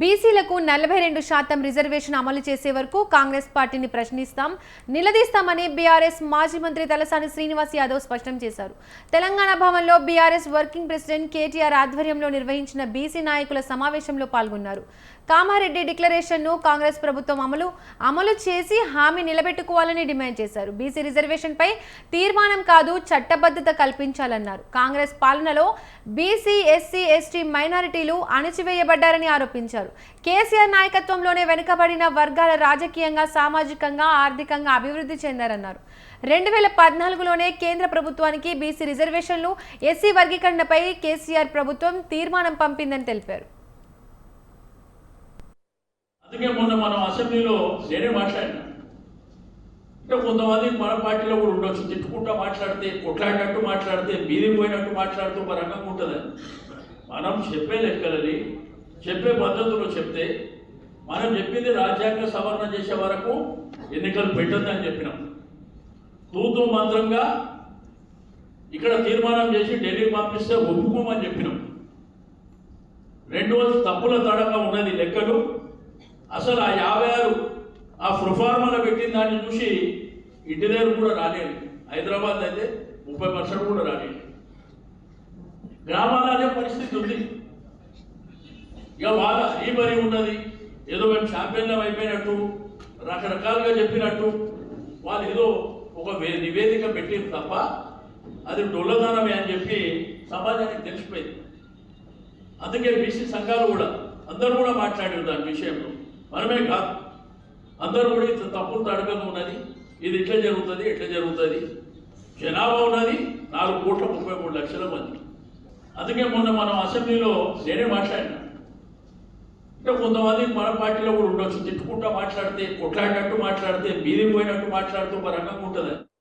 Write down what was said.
బీసీలకు నలభై రెండు శాతం రిజర్వేషన్ అమలు చేసే వరకు కాంగ్రెస్ పార్టీని ప్రశ్నిస్తాం నిలదీస్తామని బీఆర్ఎస్ మాజీ మంత్రి తలసాని శ్రీనివాస్ యాదవ్ స్పష్టం చేశారు. తెలంగాణ భవన్లో బీఆర్ఎస్ వర్కింగ్ ప్రెసిడెంట్ కేటీఆర్ ఆధ్వర్యంలో నిర్వహించిన బీసీ నాయకుల సమావేశంలో పాల్గొన్నారు. కామారెడ్డి డిక్లరేషన్ను కాంగ్రెస్ ప్రభుత్వం అమలు అమలు చేసి హామీ నిలబెట్టుకోవాలని డిమాండ్ చేశారు. బీసీ రిజర్వేషన్పై తీర్మానం కాదు చట్టబద్ధత కల్పించాలన్నారు. కాంగ్రెస్ పాలనలో బీసీ ఎస్సీ ఎస్టీ మైనారిటీలు అణచివేయబడ్డారని ఆరోపించారు. చేశారు. కేసీఆర్ నాయకత్వంలోనే వెనుకబడిన వర్గాల రాజకీయంగా సామాజికంగా ఆర్థికంగా అభివృద్ధి చెందారన్నారు. రెండు వేల పద్నాలుగులోనే కేంద్ర ప్రభుత్వానికి బీసీ రిజర్వేషన్లు ఎస్సీ వర్గీకరణపై కేసీఆర్ ప్రభుత్వం తీర్మానం పంపిందని తెలిపారు. అందుకే మొన్న మనం అసెంబ్లీలో నేనే మాట్లాడినా. అంటే కొంతమంది మన పార్టీలో కూడా ఉండొచ్చు. తిట్టుకుంటా మాట్లాడితే కొట్లాడినట్టు మాట్లాడితే బీదికి పోయినట్టు మాట్లాడుతూ ఒక రకంగా ఉంటుందని మనం చెప్పే లెక్కలని చెప్పే పద్ధతులు చెప్తే మనం చెప్పింది రాజ్యాంగ సవరణ చేసే వరకు ఎన్నికలు పెట్టొద్దని చెప్పినాం. తూతు మంత్రంగా ఇక్కడ తీర్మానం చేసి ఢిల్లీకి పంపిస్తే ఒప్పుకోమని చెప్పినాం. రెండు వందల తప్పుల తడంగా ఉన్నది లెక్కలు. అసలు ఆ యాభై ఆరు ఆ ప్రొఫార్మల పెట్టిన దాన్ని చూసి ఇంటి దగ్గర కూడా రాలేదు. హైదరాబాద్ అయితే ముప్పై పర్సెంట్ కూడా రాలేదు. గ్రామాలనే అదే పరిస్థితి ఉంది. ఇక బాగా ఈ ఉన్నది. ఏదో మేము ఛాంపియన్లం అయిపోయినట్టు రకరకాలుగా చెప్పినట్టు వాళ్ళు ఏదో ఒక నివేదిక పెట్టింది తప్ప అది డొల్లదానమే అని చెప్పి సమాజానికి తెలిసిపోయింది. అందుకే బీసీ సంఘాలు కూడా అందరూ కూడా మాట్లాడారు దాని విషయంలో. మనమే కాదు. అందరూ కూడా ఇంత తప్పులు తడకగా ఉన్నది. ఇది ఇట్లా జరుగుతుంది ఇట్లా జరుగుతుంది. జనాభా ఉన్నది నాలుగు కోట్ల ముప్పై మూడు లక్షల మంది. అందుకే మొన్న మనం అసెంబ్లీలో నేనే మాట్లాడినా. అంటే కొంతమంది మన పార్టీలో కూడా ఉండొచ్చు. తిట్టుకుంటా మాట్లాడితే కొట్లాడినట్టు మాట్లాడితే మీది పోయినట్టు మాట్లాడుతూ ఒక రకంగా ఉంటుంది.